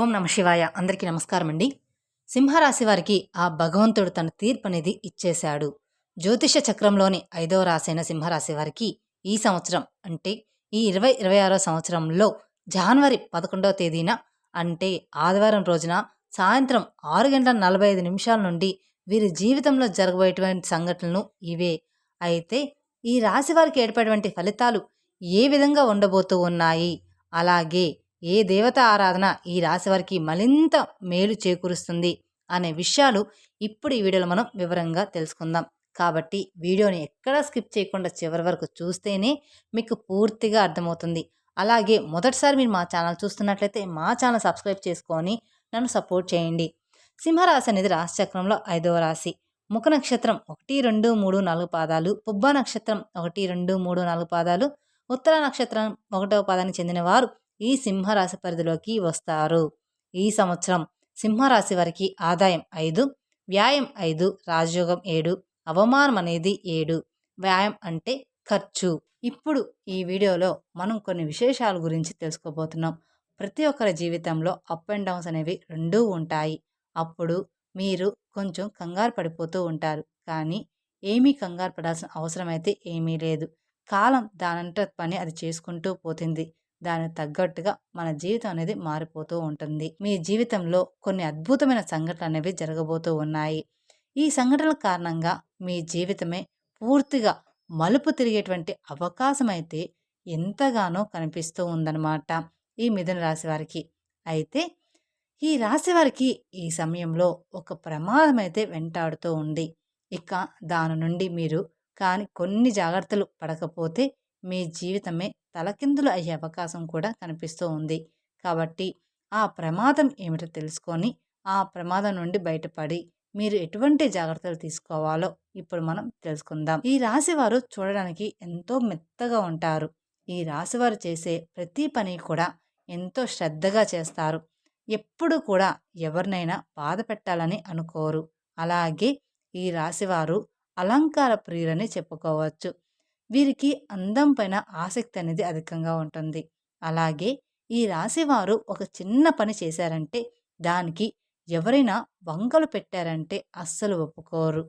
ఓం నమ శివాయ. అందరికీ నమస్కారం అండి. సింహరాశి వారికి ఆ భగవంతుడు తన తీర్పు అనేది ఇచ్చేశాడు. జ్యోతిష చక్రంలోని ఐదవ రాశి అయిన సింహరాశి వారికి ఈ సంవత్సరం అంటే ఈ ఇరవై ఇరవై ఆరో సంవత్సరంలో జనవరి పదకొండవ తేదీన అంటే ఆదివారం రోజున సాయంత్రం ఆరు గంటల నలభై ఐదు నిమిషాల నుండి వీరి జీవితంలో జరగబోయేటువంటి సంఘటనలు ఇవే. అయితే ఈ రాశి వారికి ఏర్పడేటువంటి ఫలితాలు ఏ విధంగా ఉండబోతూ ఉన్నాయి? అలాగే ఏ దేవత ఆరాధన ఈ రాశి వారికి మరింత మేలు చేకూరుస్తుంది అనే విషయాలు ఇప్పుడు ఈ వీడియోలో మనం వివరంగా తెలుసుకుందాం. కాబట్టి వీడియోని ఎక్కడా స్కిప్ చేయకుండా చివరి వరకు చూస్తేనే మీకు పూర్తిగా అర్థమవుతుంది. అలాగే మొదటిసారి మీరు మా ఛానల్ చూస్తున్నట్లయితే మా ఛానల్ సబ్స్క్రైబ్ చేసుకొని నన్ను సపోర్ట్ చేయండి. సింహరాశి అనేది రాశిచక్రంలో ఐదవ రాశి. ముఖ నక్షత్రం ఒకటి రెండు మూడు నాలుగు పాదాలు. పుబ్బ నక్షత్రం ఒకటి రెండు మూడు నాలుగు పాదాలు. ఉత్తర నక్షత్రం ఒకటవ పాదానికి చెందిన వారు ఈ సింహరాశి పరిధిలోకి వస్తారు. ఈ సంవత్సరం సింహరాశి వారికి ఆదాయం ఐదు వ్యాయం ఐదు రాజయోగం ఏడు అవమానం అనేది ఏడు. వ్యాయం అంటే ఖర్చు. ఇప్పుడు ఈ వీడియోలో మనం కొన్ని విశేషాల గురించి తెలుసుకోబోతున్నాం. ప్రతి ఒక్కరి జీవితంలో అప్ అండ్ డౌన్స్ అనేవి రెండూ ఉంటాయి. అప్పుడు మీరు కొంచెం కంగారు పడిపోతూ ఉంటారు. కానీ ఏమీ కంగారు పడాల్సిన అవసరం అయితే ఏమీ లేదు. కాలం దానంట పని అది చేసుకుంటూ పోతుంది. దానికి తగ్గట్టుగా మన జీవితం అనేది మారిపోతూ ఉంటుంది. మీ జీవితంలో కొన్ని అద్భుతమైన సంఘటనలు అనేవి జరగబోతూ ఉన్నాయి. ఈ సంఘటనల కారణంగా మీ జీవితమే పూర్తిగా మలుపు తిరిగేటువంటి అవకాశం అయితే ఎంతగానో కనిపిస్తూ ఉందన్నమాట ఈ మిథున రాశి వారికి. అయితే ఈ రాశి వారికి ఈ సమయంలో ఒక ప్రమాదం అయితే వెంటాడుతూ ఉంది. ఇక దాని నుండి మీరు కానీ కొన్ని జాగ్రత్తలు పడకపోతే మీ జీవితమే తలకిందులు అయ్యే అవకాశం కూడా కనిపిస్తూ ఉంది. కాబట్టి ఆ ప్రమాదం ఏమిటో తెలుసుకొని ఆ ప్రమాదం నుండి బయటపడి మీరు ఎటువంటి జాగ్రత్తలు తీసుకోవాలో ఇప్పుడు మనం తెలుసుకుందాం. ఈ రాశి వారు చూడడానికి ఎంతో మెత్తగా ఉంటారు. ఈ రాశివారు చేసే ప్రతి పని కూడా ఎంతో శ్రద్ధగా చేస్తారు. ఎప్పుడు కూడా ఎవరినైనా బాధ పెట్టాలని అనుకోరు. అలాగే ఈ రాశివారు అలంకార ప్రియులని చెప్పుకోవచ్చు. వీరికి అందం పైన ఆసక్తి అనేది అధికంగా ఉంటుంది. అలాగే ఈ రాశివారు ఒక చిన్న పని చేశారంటే దానికి ఎవరైనా వంకలు పెట్టారంటే అస్సలు ఒప్పుకోరు.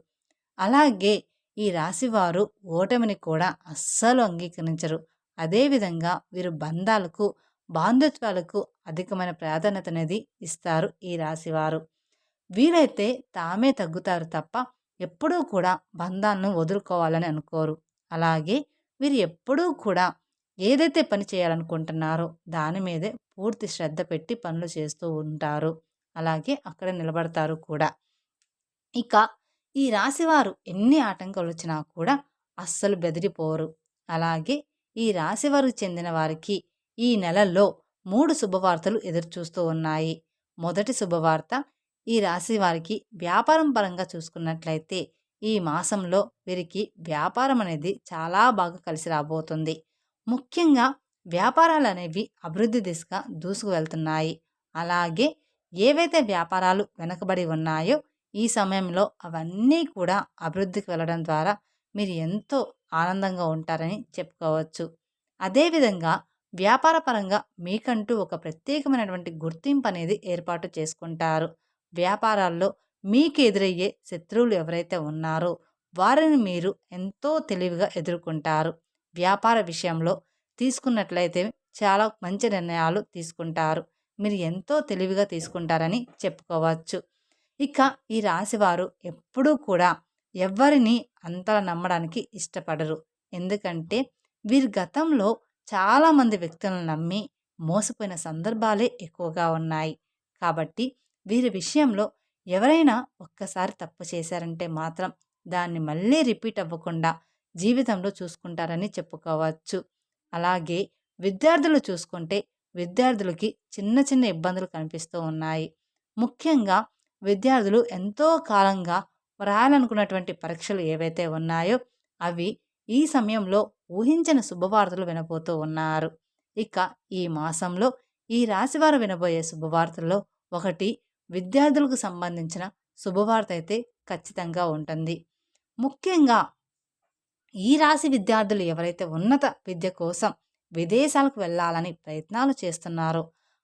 అలాగే ఈ రాశివారు ఓటమిని కూడా అస్సలు అంగీకరించరు. అదేవిధంగా వీరు బంధాలకు బాంధుత్వాలకు అధికమైన ప్రాధాన్యత అనేది ఇస్తారు ఈ రాశివారు. వీరైతే తామే తగ్గుతారు తప్ప ఎప్పుడూ కూడా బంధాలను వదులుకోవాలని అనుకోరు. అలాగే వీరు ఎప్పుడూ కూడా ఏదైతే పని చేయాలనుకుంటున్నారో దాని మీదే పూర్తి శ్రద్ధ పెట్టి పనులు చేస్తూ ఉంటారు. అలాగే అక్కడ నిలబడతారు కూడా. ఇక ఈ రాశివారు ఎన్ని ఆటంకాలు వచ్చినా కూడా అస్సలు బెదిరిపోరు. అలాగే ఈ రాశివారికి చెందిన వారికి ఈ నెలల్లో మూడు శుభవార్తలు ఎదురుచూస్తూ ఉన్నాయి. మొదటి శుభవార్త ఈ రాశి వారికి వ్యాపారం పరంగా చూసుకున్నట్లయితే ఈ మాసంలో వీరికి వ్యాపారం అనేది చాలా బాగా కలిసి రాబోతుంది. ముఖ్యంగా వ్యాపారాలు అనేవి అభివృద్ధి దిశగా దూసుకు వెళ్తున్నాయి. అలాగే ఏవైతే వ్యాపారాలు వెనకబడి ఉన్నాయో ఈ సమయంలో అవన్నీ కూడా అభివృద్ధికి వెళ్ళడం ద్వారా మీరు ఎంతో ఆనందంగా ఉంటారని చెప్పుకోవచ్చు. అదేవిధంగా వ్యాపారపరంగా మీకంటూ ఒక ప్రత్యేకమైనటువంటి గుర్తింపు అనేది ఏర్పాటు చేసుకుంటారు. వ్యాపారాల్లో మీకు ఎదురయ్యే శత్రువులు ఎవరైతే ఉన్నారో వారిని మీరు ఎంతో తెలివిగా ఎదుర్కొంటారు. వ్యాపార విషయంలో తీసుకున్నట్లయితే చాలా మంచి నిర్ణయాలు తీసుకుంటారు. మీరు ఎంతో తెలివిగా తీసుకుంటారని చెప్పుకోవచ్చు. ఇక ఈ రాశివారు ఎప్పుడూ కూడా ఎవరిని అంతలా నమ్మడానికి ఇష్టపడరు. ఎందుకంటే వీరి గతంలో చాలామంది వ్యక్తులను నమ్మి మోసపోయిన సందర్భాలే ఎక్కువగా ఉన్నాయి. కాబట్టి వీరి విషయంలో ఎవరైనా ఒక్కసారి తప్పు చేశారంటే మాత్రం దాన్ని మళ్ళీ రిపీట్ అవ్వకుండా జీవితంలో చూసుకుంటారని చెప్పుకోవచ్చు. అలాగే విద్యార్థులు చూసుకుంటే విద్యార్థులకి చిన్న చిన్న ఇబ్బందులు కనిపిస్తూ ఉన్నాయి. ముఖ్యంగా విద్యార్థులు ఎంతో కాలంగా వ్రాయాలనుకున్నటువంటి పరీక్షలు ఏవైతే ఉన్నాయో అవి ఈ సమయంలో ఊహించిన శుభవార్తలు వినబోతూ ఉన్నారు. ఇక ఈ మాసంలో ఈ రాశివారు వినబోయే శుభవార్తల్లో ఒకటి విద్యార్థులకు సంబంధించిన శుభవార్త అయితే ఖచ్చితంగా ఉంటుంది. ముఖ్యంగా ఈ రాశి విద్యార్థులు ఎవరైతే ఉన్నత విద్య కోసం విదేశాలకు వెళ్ళాలని ప్రయత్నాలు చేస్తున్నారో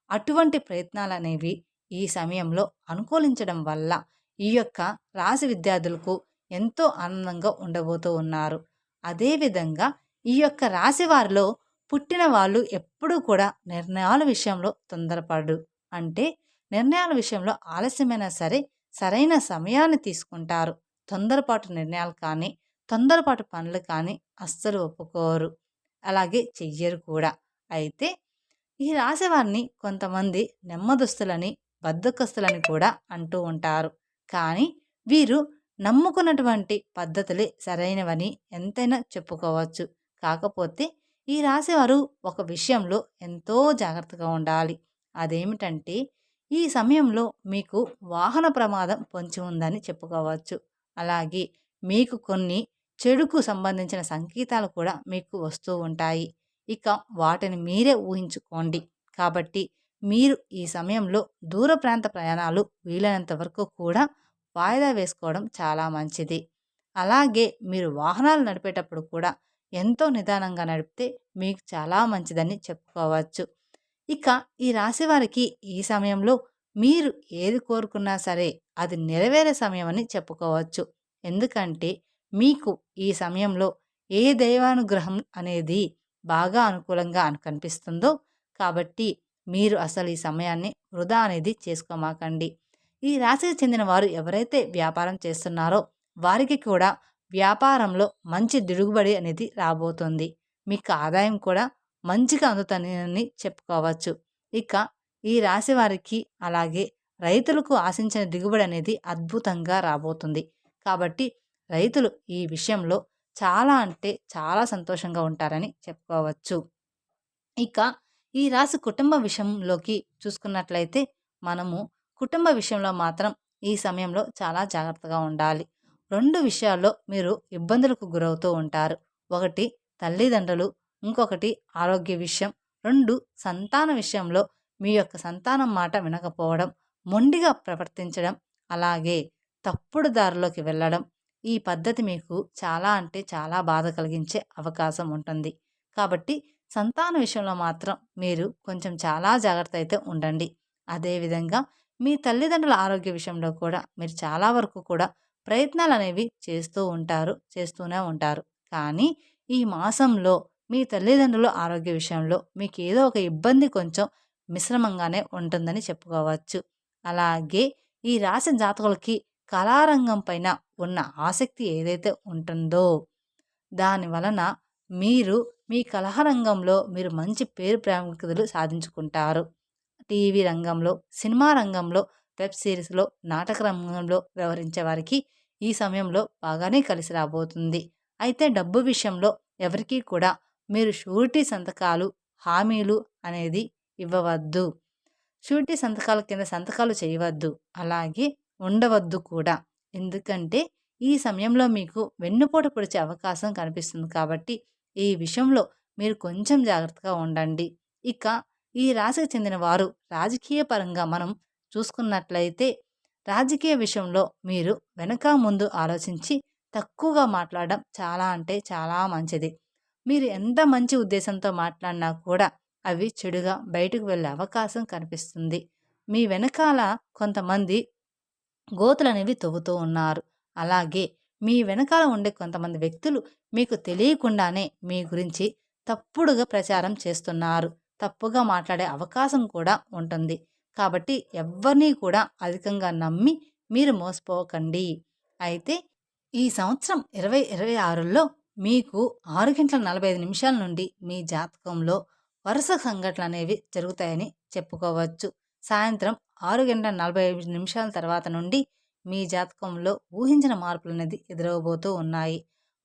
అటువంటి ప్రయత్నాలు అనేవి ఈ సమయంలో అనుకూలించడం వల్ల ఈ యొక్క రాశి విద్యార్థులకు ఎంతో ఆనందంగా ఉండబోతూ ఉన్నారు. అదేవిధంగా ఈ యొక్క రాశి వారిలో పుట్టిన వాళ్ళు ఎప్పుడూ కూడా నిర్ణయాల విషయంలో తొందరపడు అంటే నిర్ణయాల విషయంలో ఆలస్యమైనా సరే సరైన సమయాన్ని తీసుకుంటారు. తొందరపాటు నిర్ణయాలు కానీ తొందరపాటు పనులు కానీ అస్సలు ఒప్పుకోరు. అలాగే చెయ్యరు కూడా. అయితే ఈ రాసేవారిని కొంతమంది నెమ్మదుస్తులని బద్దకస్తులని కూడా అంటూ ఉంటారు. కానీ వీరు నమ్ముకున్నటువంటి పద్ధతులే సరైనవని ఎంతైనా చెప్పుకోవచ్చు. కాకపోతే ఈ రాసేవారు ఒక విషయంలో ఎంతో జాగ్రత్తగా ఉండాలి. అదేమిటంటే ఈ సమయంలో మీకు వాహన ప్రమాదం పొంచి ఉందని చెప్పుకోవచ్చు. అలాగే మీకు కొన్ని చెడుకు సంబంధించిన సంకేతాలు కూడా మీకు వస్తూ ఉంటాయి. ఇక వాటిని మీరే ఊహించుకోండి. కాబట్టి మీరు ఈ సమయంలో దూర ప్రాంత ప్రయాణాలు వీలైనంత వరకు కూడా వాయిదా వేసుకోవడం చాలా మంచిది. అలాగే మీరు వాహనాలు నడిపేటప్పుడు కూడా ఎంతో నిదానంగా నడిపితే మీకు చాలా మంచిదని చెప్పుకోవచ్చు. ఇక ఈ రాశి వారికి ఈ సమయంలో మీరు ఏది కోరుకున్నా సరే అది నెరవేరే సమయం అని చెప్పుకోవచ్చు. ఎందుకంటే మీకు ఈ సమయంలో ఏ దైవానుగ్రహం అనేది బాగా అనుకూలంగా కనిపిస్తుందో కాబట్టి మీరు అసలు ఈ సమయాన్ని వృధా అనేది చేసుకోమాకండి. ఈ రాశికి చెందిన వారు ఎవరైతే వ్యాపారం చేస్తున్నారో వారికి కూడా వ్యాపారంలో మంచి దిగుబడి అనేది రాబోతుంది. మీకు ఆదాయం కూడా మంచిగా అందుతుందని చెప్పుకోవచ్చు. ఇక ఈ రాశి వారికి అలాగే రైతులకు ఆశించిన దిగుబడి అనేది అద్భుతంగా రాబోతుంది. కాబట్టి రైతులు ఈ విషయంలో చాలా అంటే చాలా సంతోషంగా ఉంటారని చెప్పుకోవచ్చు. ఇక ఈ రాశి కుటుంబ విషయంలోకి చూసుకున్నట్లయితే మనము కుటుంబ విషయంలో మాత్రం ఈ సమయంలో చాలా జాగ్రత్తగా ఉండాలి. రెండు విషయాల్లో మీరు ఇబ్బందులకు గురవుతూ ఉంటారు. ఒకటి తల్లిదండ్రులు ఇంకొకటి ఆరోగ్య విషయం. రెండు సంతాన విషయంలో మీ యొక్క సంతానం మాట వినకపోవడం మొండిగా ప్రవర్తించడం అలాగే తప్పుడు దారిలోకి వెళ్ళడం ఈ పద్ధతి మీకు చాలా అంటే చాలా బాధ కలిగించే అవకాశం ఉంటుంది. కాబట్టి సంతాన విషయంలో మాత్రం మీరు కొంచెం చాలా జాగ్రత్త అయితే ఉండండి. అదేవిధంగా మీ తల్లిదండ్రుల ఆరోగ్య విషయంలో కూడా మీరు చాలా వరకు కూడా ప్రయత్నాలు అనేవి చేస్తూ ఉంటారు చేస్తూనే ఉంటారు. కానీ ఈ మాసంలో మీ తల్లిదండ్రుల ఆరోగ్య విషయంలో మీకు ఏదో ఒక ఇబ్బంది కొంచెం మిశ్రమంగానే ఉంటుందని చెప్పుకోవచ్చు. అలాగే ఈ రాశి జాతకులకి కళారంగం పైన ఉన్న ఆసక్తి ఏదైతే ఉంటుందో దాని వలన మీరు మీ కళారంగంలో మీరు మంచి పేరు ప్రాముఖ్యతలు సాధించుకుంటారు. టీవీ రంగంలో సినిమా రంగంలో వెబ్ సిరీస్లో నాటక రంగంలో వ్యవహరించే వారికి ఈ సమయంలో బాగానే కలిసి రాబోతుంది. అయితే డబ్బు విషయంలో ఎవరికీ కూడా మీరు షూరిటీ సంతకాలు హామీలు అనేది ఇవ్వవద్దు. షూరిటీ సంతకాల కింద సంతకాలు చేయవద్దు. అలాగే ఉండవద్దు కూడా. ఎందుకంటే ఈ సమయంలో మీకు వెన్నుపోటు పొడిచే అవకాశం కనిపిస్తుంది కాబట్టి ఈ విషయంలో మీరు కొంచెం జాగ్రత్తగా ఉండండి. ఇక ఈ రాశికి చెందిన వారు రాజకీయ పరంగా మనం చూసుకున్నట్లయితే రాజకీయ విషయంలో మీరు వెనక ముందు ఆలోచించి తక్కువగా మాట్లాడడం చాలా అంటే చాలా మంచిది. మీరు ఎంత మంచి ఉద్దేశంతో మాట్లాడినా కూడా అవి చెడుగా బయటకు వెళ్ళే అవకాశం కనిపిస్తుంది. మీ వెనకాల కొంతమంది గోతులు అనేవి తవ్వుతూ ఉన్నారు. అలాగే మీ వెనకాల ఉండే కొంతమంది వ్యక్తులు మీకు తెలియకుండానే మీ గురించి తప్పుడుగా ప్రచారం చేస్తున్నారు. తప్పుగా మాట్లాడే అవకాశం కూడా ఉంటుంది. కాబట్టి ఎవరిని కూడా అధికంగా నమ్మి మీరు మోసపోకండి. అయితే ఈ సంవత్సరం ఇరవై ఇరవై ఆరులో మీకు ఆరు గంటల నలభై ఐదు నిమిషాల నుండి మీ జాతకంలో వరుస సంఘటనలు అనేవి జరుగుతాయని చెప్పుకోవచ్చు. సాయంత్రం ఆరు గంటల నలభై ఐదు నిమిషాల తర్వాత నుండి మీ జాతకంలో ఊహించిన మార్పులు అనేది ఎదురవబోతూ ఉన్నాయి.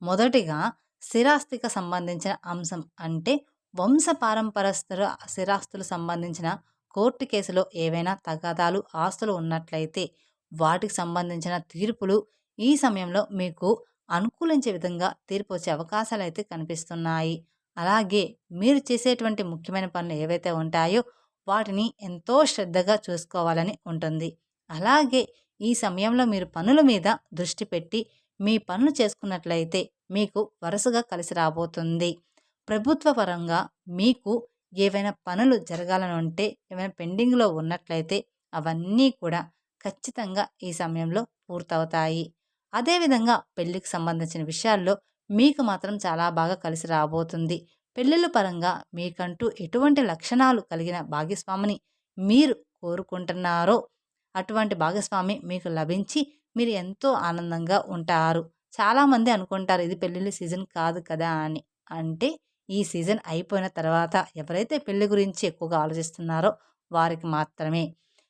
మొదటిగా స్థిరాస్తికి సంబంధించిన అంశం అంటే వంశ పారంపరస్తుల స్థిరాస్తులు సంబంధించిన కోర్టు కేసులో ఏవైనా తగాదాలు ఆస్తులు ఉన్నట్లయితే వాటికి సంబంధించిన తీర్పులు ఈ సమయంలో మీకు అనుకూలించే విధంగా తీర్పు వచ్చే అవకాశాలు అయితే కనిపిస్తున్నాయి. అలాగే మీరు చేసేటువంటి ముఖ్యమైన పనులు ఏవైతే ఉంటాయో వాటిని ఎంతో శ్రద్ధగా చూసుకోవాలని ఉంటుంది. అలాగే ఈ సమయంలో మీరు పనుల మీద దృష్టి పెట్టి మీ పనులు చేసుకున్నట్లయితే మీకు వరుసగా కలిసి రాబోతుంది. ప్రభుత్వ పరంగా మీకు ఏవైనా పనులు జరగాలని ఉంటే ఏమైనా పెండింగ్లో ఉన్నట్లయితే అవన్నీ కూడా ఖచ్చితంగా ఈ సమయంలో పూర్తవుతాయి. అదేవిధంగా పెళ్ళికి సంబంధించిన విషయాల్లో మీకు మాత్రం చాలా బాగా కలిసి రాబోతుంది. పెళ్ళిళ్ళ పరంగా మీకంటూ ఎటువంటి లక్షణాలు కలిగిన భాగస్వామిని మీరు కోరుకుంటున్నారో అటువంటి భాగస్వామి మీకు లభించి మీరు ఎంతో ఆనందంగా ఉంటారు. చాలామంది అనుకుంటారు ఇది పెళ్ళిళ్ళ సీజన్ కాదు కదా అని. అంటే ఈ సీజన్ అయిపోయిన తర్వాత ఎవరైతే పెళ్ళి గురించి ఎక్కువగా ఆలోచిస్తున్నారో వారికి మాత్రమే.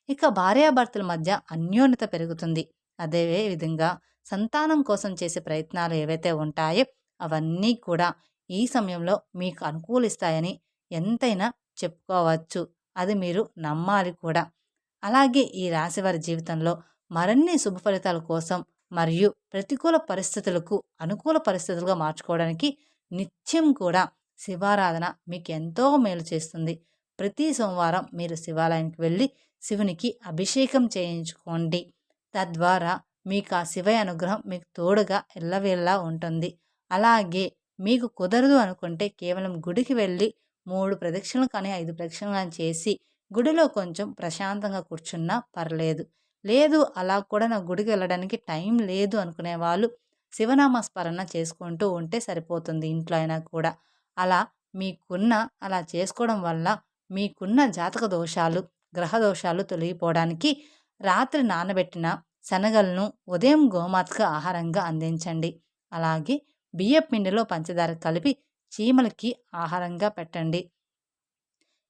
ఇక భార్యాభర్తల మధ్య అన్యోన్యత పెరుగుతుంది. అదే విధంగా సంతానం కోసం చేసే ప్రయత్నాలు ఏవైతే ఉంటాయో అవన్నీ కూడా ఈ సమయంలో మీకు అనుకూలిస్తాయని ఎంతైనా చెప్పుకోవచ్చు. అది మీరు నమ్మాలి కూడా. అలాగే ఈ రాశివారి జీవితంలో మరిన్ని శుభ ఫలితాల కోసం మరియు ప్రతికూల పరిస్థితులకు అనుకూల పరిస్థితులుగా మార్చుకోవడానికి నిత్యం కూడా శివారాధన మీకు ఎంతో మేలు చేస్తుంది. ప్రతి సోమవారం మీరు శివాలయానికి వెళ్ళి శివునికి అభిషేకం చేయించుకోండి. తద్వారా మీకు ఆ శివ అనుగ్రహం మీకు తోడుగా ఎల్లవేళ్ళ ఉంటుంది. అలాగే మీకు కుదరదు అనుకుంటే కేవలం గుడికి వెళ్ళి మూడు ప్రదక్షిణలు కానీ ఐదు ప్రదక్షిణలు కానీ చేసి గుడిలో కొంచెం ప్రశాంతంగా కూర్చున్నా పర్లేదు. లేదు అలా కూడా నా గుడికి వెళ్ళడానికి టైం లేదు అనుకునే వాళ్ళు శివనామ స్మరణ చేసుకుంటూ ఉంటే సరిపోతుంది ఇంట్లో అయినా కూడా. అలా మీకున్న అలా చేసుకోవడం వల్ల మీకున్న జాతక దోషాలు గ్రహ దోషాలు తొలగిపోవడానికి రాత్రి నానబెట్టిన శనగలను ఉదయం గోమాతకు ఆహారంగా అందించండి. అలాగే బియ్య పిండిలో పంచదార కలిపి చీమలకి ఆహారంగా పెట్టండి.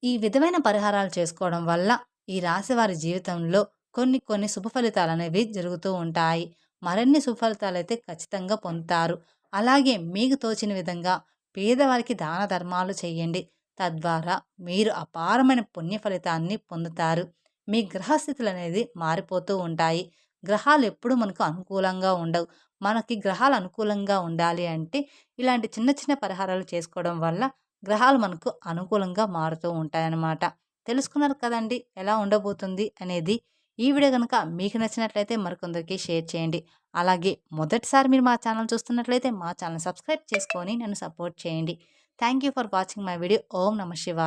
ఈ విధమైన పరిహారాలు చేసుకోవడం వల్ల ఈ రాశివారి జీవితంలో కొన్ని కొన్ని శుభ ఫలితాలు అనేవి జరుగుతూ ఉంటాయి. మరిన్ని సుఫలితాలు అయితే ఖచ్చితంగా పొందుతారు. అలాగే మీకు తోచిన విధంగా పేదవారికి దాన ధర్మాలు చేయండి. తద్వారా మీరు అపారమైన పుణ్య ఫలితాన్ని పొందుతారు. మీ గ్రహస్థితులు అనేది మారిపోతూ ఉంటాయి. గ్రహాలు ఎప్పుడూ మనకు అనుకూలంగా ఉండవు. మనకి గ్రహాలు అనుకూలంగా ఉండాలి అంటే ఇలాంటి చిన్న చిన్న పరిహారాలు చేసుకోవడం వల్ల గ్రహాలు మనకు అనుకూలంగా మారుతూ ఉంటాయన్నమాట. తెలుసుకున్నారు కదండి ఎలా ఉండబోతుంది అనేది? ఈ వీడియో కనుక మీకు నచ్చినట్లయితే మరికొందరికి షేర్ చేయండి. అలాగే మొదటిసారి మీరు మా ఛానల్ చూస్తున్నట్లయితే మా ఛానల్ సబ్స్క్రైబ్ చేసుకొని నన్ను సపోర్ట్ చేయండి. Thank you for watching my video. ఓం నమ శివాయ.